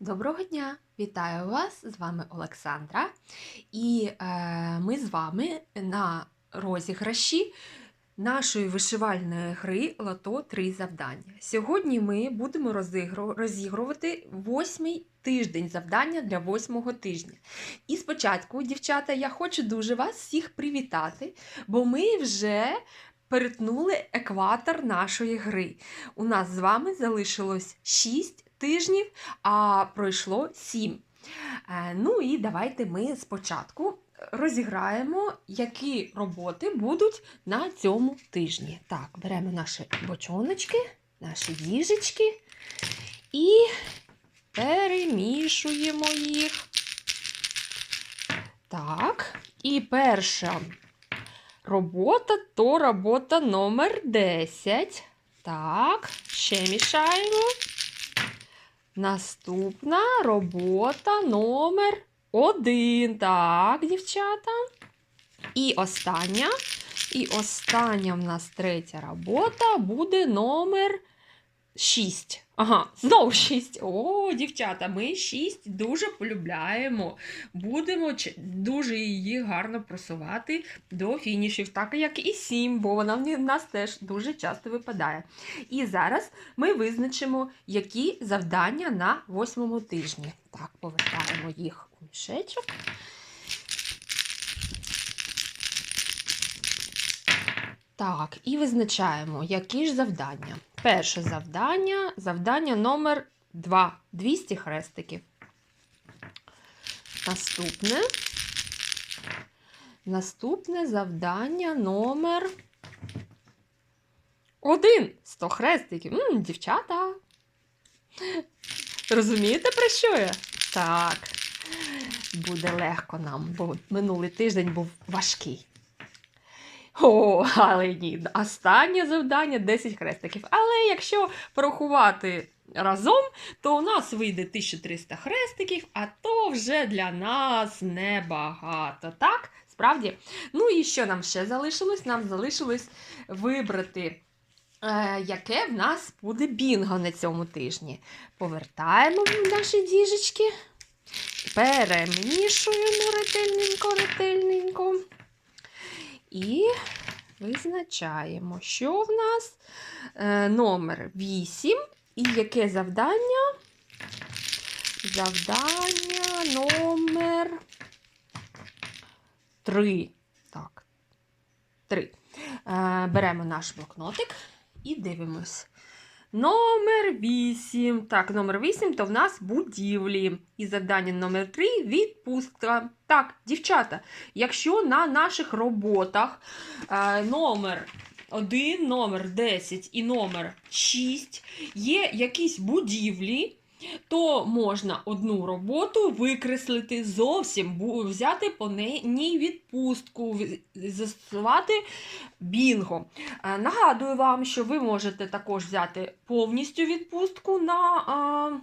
Доброго дня! Вітаю вас! З вами Олександра. І е, ми з вами на розіграші нашої вишивальної гри Лото 3 завдання. Сьогодні ми будемо розігрувати восьмий тиждень завдання для восьмого тижня. І спочатку, дівчата, я хочу дуже вас всіх привітати, бо ми вже перетнули екватор нашої гри. У нас з вами залишилось 6 тижнів а пройшло сім. Е, Ну і давайте ми спочатку розіграємо, які роботи будуть на цьому тижні. Так, беремо наші бочоночки, наші діжечки і перемішуємо їх. Так, і перша робота то робота номер 10. Так, ще мішаємо. Наступна робота номер один. Так, дівчата. І остання. І остання в нас третя робота буде номер 6. Ага, знову 6. О, дівчата, ми 6 дуже полюбляємо. Будемо дуже її гарно просувати до фінішів, так як і 7, бо вона в нас теж дуже часто випадає. І зараз ми визначимо, які завдання на восьмому тижні. Так, повертаємо їх у мішечок. Так, і визначаємо, які ж завдання. Перше завдання завдання номер 2 200 хрестиків. Наступне. Наступне завдання номер 1 100 хрестиків. М, дівчата. Розумієте, про що я? Так. Буде легко нам, бо минулий тиждень був важкий. О, але ні. Останнє завдання 10 хрестиків. Але якщо порахувати разом, то у нас вийде 1300 хрестиків, а то вже для нас небагато. Так? Справді? Ну і що нам ще залишилось? Нам залишилось вибрати. е, Яке в нас буде бінго на цьому тижні? Повертаємо наші діжечки, перемішуємо ретельненько, ретельненько. І визначаємо, що в нас е, номер 8. І яке завдання? Завдання номер 3. Так, 3. Е, беремо наш блокнотик і дивимось. Номер 8. Так, номер 8 то в нас будівлі. І завдання номер 3 відпустка. Так, дівчата, якщо на наших роботах е, номер 1, номер 10 і номер 6 є якісь будівлі, то можна одну роботу викреслити зовсім, взяти по ній відпустку, застосувати бінго. Е, Нагадую вам, що ви можете також взяти повністю відпустку на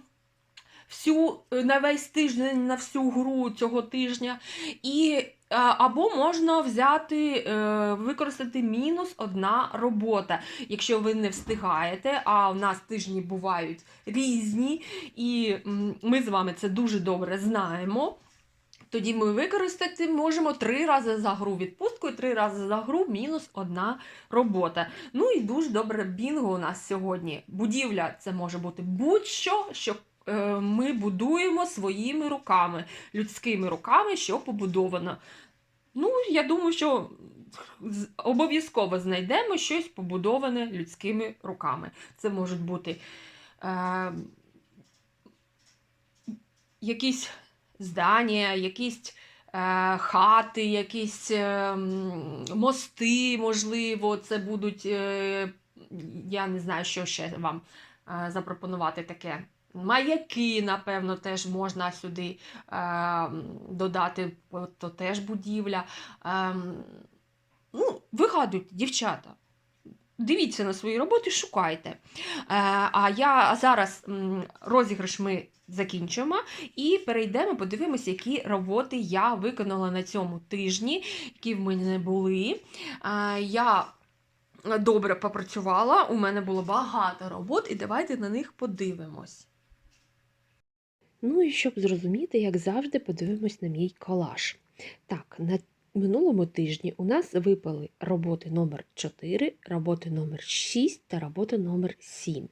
всю, на весь тиждень, на всю гру цього тижня. І, або можна взяти, е, використати мінус одна робота, якщо ви не встигаєте, а у нас тижні бувають різні, і ми з вами це дуже добре знаємо. Тоді ми використати можемо три рази за гру відпустку і три рази за гру мінус одна робота. Ну і дуже добре бінго у нас сьогодні. Будівля це може бути будь-що, що е, ми будуємо своїми руками, людськими руками, що побудовано. Ну, я думаю, що обов'язково знайдемо щось побудоване людськими руками. Це можуть бути е, якісь здання, якісь е, хати, якісь е, мости, можливо, це будуть, е, я не знаю, що ще вам е, запропонувати таке. Маяки, напевно, теж можна сюди е, додати, то теж будівля. Е, ну, вигадуйте, дівчата. Дивіться на свої роботи, шукайте. Е, а я зараз розіграш ми закінчуємо і перейдемо, подивимося, які роботи я виконала на цьому тижні, які в мене були. Е, Я добре попрацювала, у мене було багато робот, і давайте на них подивимось. Ну і щоб зрозуміти, як завжди, подивимось на мій колаж. Так, на минулому тижні у нас випали роботи номер 4, роботи номер 6 та робота номер 7.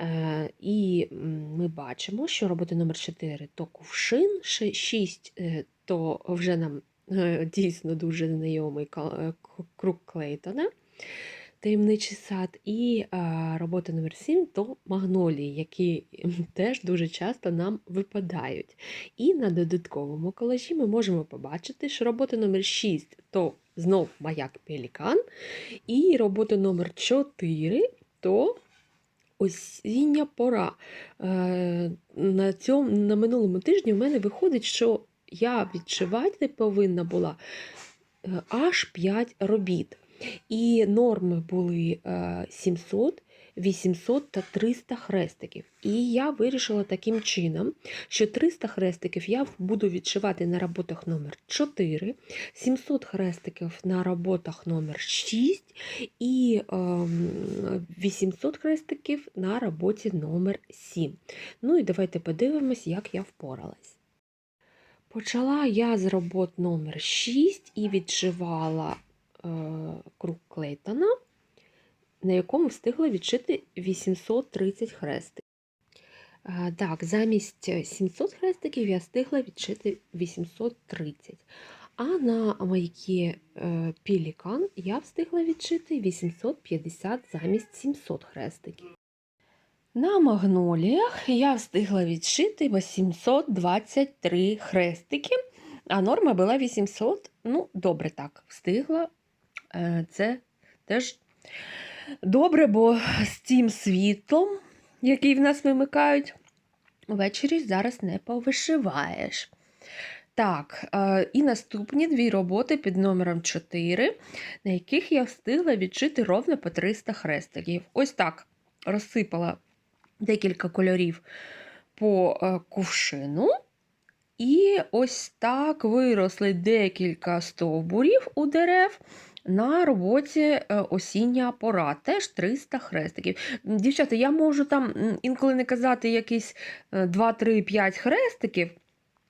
Е, і ми бачимо, що робота номер 4 то кувшин, 6 то вже нам е, дійсно дуже знайомий е, круг Клейтона. Таємничий сад, і а, робота номер 7 то магнолії, які теж дуже часто нам випадають. І на додатковому колажі ми можемо побачити, що робота номер 6 то знов маяк пелікан, і робота номер 4 то осіння пора. Е, на, цьому, на минулому тижні в мене виходить, що я відшивати повинна була е, аж 5 робіт. І норми були е, 700, 800 та 300 хрестиків. І я вирішила таким чином, що 300 хрестиків я буду відшивати на роботах номер 4, 700 хрестиків на роботах номер 6 і ем, 800 хрестиків на роботі номер 7. Ну і давайте подивимось, як я впоралась. Почала я з робот номер 6 і відшивала е, круг Клейтона, на якому встигла відшити 830 хрестиків. Е, Так, замість 700 хрестиків я встигла відшити 830. А на маякі е, Пілікан я встигла відшити 850 замість 700 хрестиків. На магноліях я встигла відшити 823 хрестики, а норма була 800. Ну, добре так, встигла. Е, Це теж добре, бо з цим світлом, який в нас вимикають, ввечері зараз не повишиваєш. Так, е, і наступні дві роботи під номером 4, на яких я встигла відшити ровно по 300 хрестиків. Ось так розсипала декілька кольорів по е, кувшину. І ось так виросли декілька стовбурів у дерев на роботі е, осіння пора. Теж 300 хрестиків. Дівчата, я можу там інколи не казати якісь 2, 3, 5 хрестиків.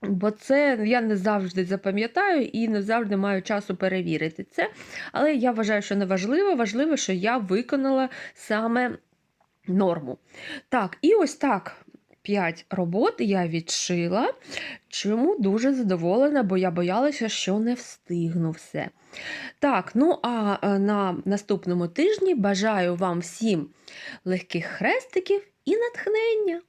Бо це я не завжди запам'ятаю і не завжди маю часу перевірити це. Але я вважаю, що не важливо. Важливо, що я виконала саме норму. Так, і ось так. 5 робот я відшила, чому дуже задоволена, бо я боялася, що не встигну все. Так, ну а е, на наступному тижні бажаю вам всім легких хрестиків і натхнення.